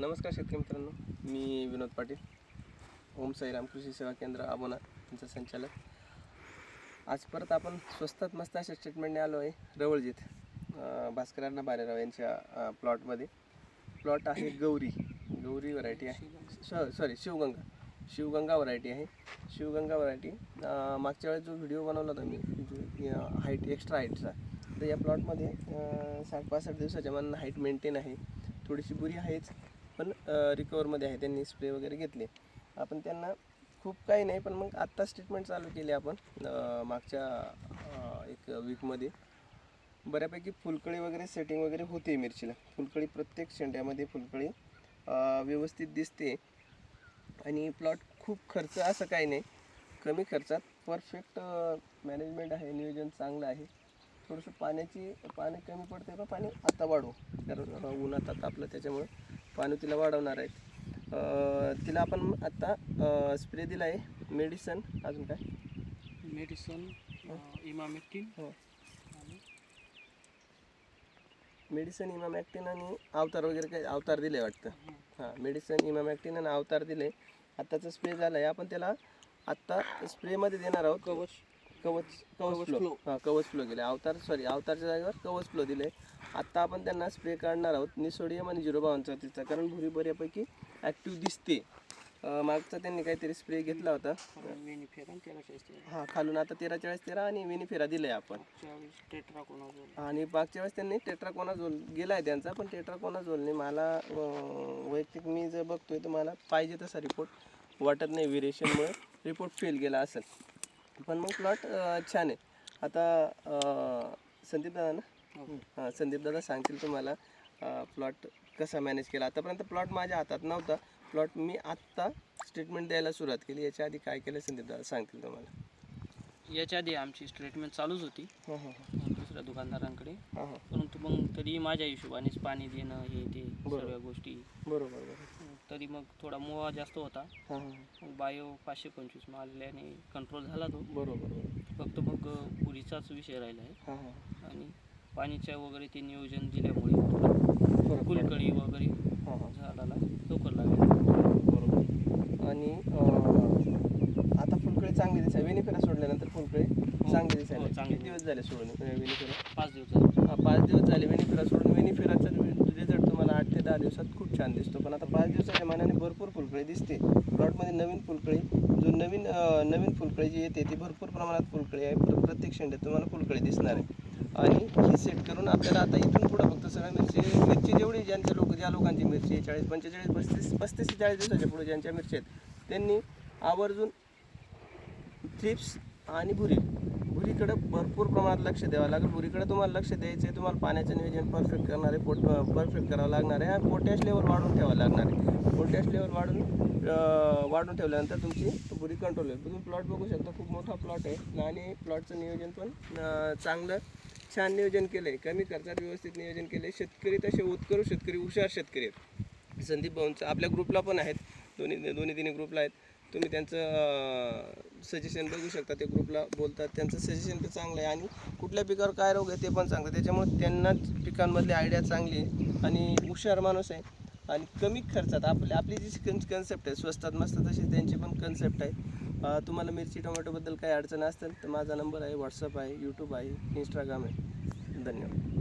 नमस्कार शेतकरी मित्रांनो मी विनोद पाटील. ओम साईराम कृषी सेवा केंद्र आबोना यांचा संचालक. आज परत आपण स्वस्तात मस्त अशा स्टेटमेंटने आलो आहे रवळजीत भास्करांना बारेराव यांच्या प्लॉटमध्ये प्लॉट आहे गौरी. गौरी व्हरायटी आहे. सॉरी शिवगंगा. शिवगंगा व्हरायटी आहे. शिवगंगा व्हरायटी मागच्या वेळेस जो व्हिडिओ बनवला होता मी हाईट एक्स्ट्रा हाईटचा तर या प्लॉटमध्ये साठ पासष्ट दिवसाच्या मनानं हाईट मेंटेन आहे. थोडीशी बुरी आहेच. पण रिकवरमध्ये आहे. त्यांनी स्प्रे वगैरे घेतले. आपण त्यांना खूप काही नाही पण मग आत्ता ट्रीटमेंट चालू केली आपण मागच्या एक वीकमध्ये बऱ्यापैकी फुलकळी वगैरे सेटिंग वगैरे होते मिरचीला. फुलकळी प्रत्येक शेंड्यामध्ये फुलकळी व्यवस्थित दिसते. आणि प्लॉट खूप खर्च असं काही नाही. कमी खर्चात. परफेक्ट मॅनेजमेंट आहे. नियोजन चांगलं आहे. थोडंसं पाण्याची पाणी कमी पडते पण पाणी आता वाढवू. कारण उन्हात आता आपलं त्याच्यामुळं पाणी तिला वाढवणार आहेत. तिला आपण आता स्प्रे दिला आहे मेडिसन अजून काय? मेडिसन इमामेक्टिन हो. मेडिसन इमामॅक्टिन आणि अवतार वगैरे काही अवतार दिले वाटतं. हां मेडिसन इमामॅक्टिन आणि अवतार दिले. आत्ताचा स्प्रे झाला आहे आपण त्याला आत्ता स्प्रेमध्ये देणार आहोत. कवच कवच कवच फ्लो. हां कवच फ्लो गेले अवतार सॉरी अवतारच्या जागेवर कवच फ्लो दिले आत्ता आपण त्यांना स्प्रे काढणार आहोत. निसोडियम आणि झिरो बावनचा तिचा कारण भुरी बऱ्यापैकी ॲक्टिव्ह दिसते. मागचा त्यांनी काहीतरी स्प्रे घेतला होता. हां खालून आता तेरा चाळीस तेरा आणि विनिफेरा दिले आपण. आणि मागच्या वेळेस त्यांनी टेट्राकोनाझोल गेला आहे त्यांचा पण टेट्राकोनाझोलने मला वैयक्तिक मी जर बघतोय तर मला पाहिजे तसा रिपोर्ट वाटत नाही. व्हेरिएशनमुळे रिपोर्ट फेल गेला असेल. पण मग प्लॉट छान आहे. आता संदीप दादा ना? हां. संदीप दादा सांगतील तुम्हाला प्लॉट कसा मॅनेज केला. आतापर्यंत प्लॉट माझ्या हातात नव्हता. प्लॉट मी आत्ता स्टेटमेंट द्यायला सुरुवात केली. याच्या आधी काय केलं संदीप दादा? सांगतील तुम्हाला. याच्या आधी आमची ट्रीटमेंट चालूच होती. हां हां दुसऱ्या दुकानदारांकडे. हां हां. परंतु मग तरी माझ्या हिशोबानेच पाणी देणं हे ते बरोबर. सर्व गोष्टी. बरोबर बरोबर. तरी मग थोडा मोहा जास्त होता. हां हां मग बायो पाचशे पंचवीस मारल्याने कंट्रोल झाला तो. बरोबर फक्त मग पुरीचाच विषय राहिला आहे. हां हां. आणि पाणीच्या वगैरे ते नियोजन दिल्यामुळे थोडं फुलकळी वगैरे हां हां. झाडाला लवकर लागली. बरोबर. आणि अं, आता फुलकळी चांगली दिसाय वेनिफेरा सोडल्यानंतर फुलकळी चांगली हो, दिसायला चांगली. किती दिवस झाले सोडून वेनिफेरा पाच दिवस झाले. हा पाच दिवस झाले वेनिफेरा सोडून. वेनिफेराचा रिझल्ट चार दिवसात खूप छान दिसतो. पण आता पाच दिवसाच्या मानाने भरपूर फुलकळी दिसते. प्लॉटमध्ये नवीन फुलकळी जो नवीन नवीन फुलकळी जी येते ती भरपूर प्रमाणात फुलकळी आहे. प्रत्येक शेंड्यात तुम्हाला फुलकळी दिसणार आहे. आणि ही सेट करून आपल्याला आता इथून पुढं फक्त सगळ्या मिरची मिरची जेवढी ज्यांच्या लोक ज्या लोकांची मिरची आहे, चाळीस पंचेचाळीस पस्तीस पस्तीस ते चाळीस दिवसाच्या पुढे ज्यांच्या मिरची आहेत त्यांनी आवर्जून थ्रिप्स आणि भुरी भुरीकडं भरपूर प्रमाणात लक्ष द्यावं लागेल. भुरीकडे तुम्हाला लक्ष द्यायचं आहे तुम्हाला पाण्याचं नियोजन परफेक्ट करणार आहे पोट परफेक्ट करावं लागणार आहे. आणि पोटॅश लेवल वाढवून ठेवावं लागणार आहे. पोटॅश लेवल वाढून वाढून वाढवून ठेवल्यानंतर तुमची पुरी कंट्रोल होईल. तुम्ही प्लॉट बघू शकता खूप मोठा प्लॉट आहे. आणि प्लॉटचं नियोजन पण चांगलं छान नियोजन केलं आहे कमी खर्चात व्यवस्थित नियोजन केलं आहे शेतकरी तसे उत्करू शेतकरी हुशार शेतकरी आहेत. संदीप भाऊंचं आपल्या ग्रुपला पण आहेत. दोन्ही दोन्ही तिन्ही ग्रुपला आहेत. तुम्ही त्यांचं सजेशन बघू शकता. ते ग्रुपला बोलतात. त्यांचं सजेशन तर चांगलं आहे. आणि कुठल्या पिकावर काय रोग आहे ते पण सांगतात. त्याच्यामुळे त्यांनाच पिकांमधली आयडिया चांगली आहे आणि हुशार माणूस आहे. आणि कमी खर्चात आपली आपली जी कन कन्सेप्ट आहे स्वस्तात मस्त तशी त्यांची पण कन्सेप्ट आहे. तुम्हाला मिरची टोमॅटोबद्दल काही अडचण असेल तर माझा नंबर आहे व्हॉट्सअप आहे यूट्यूब आहे इंस्टाग्राम आहे. धन्यवाद.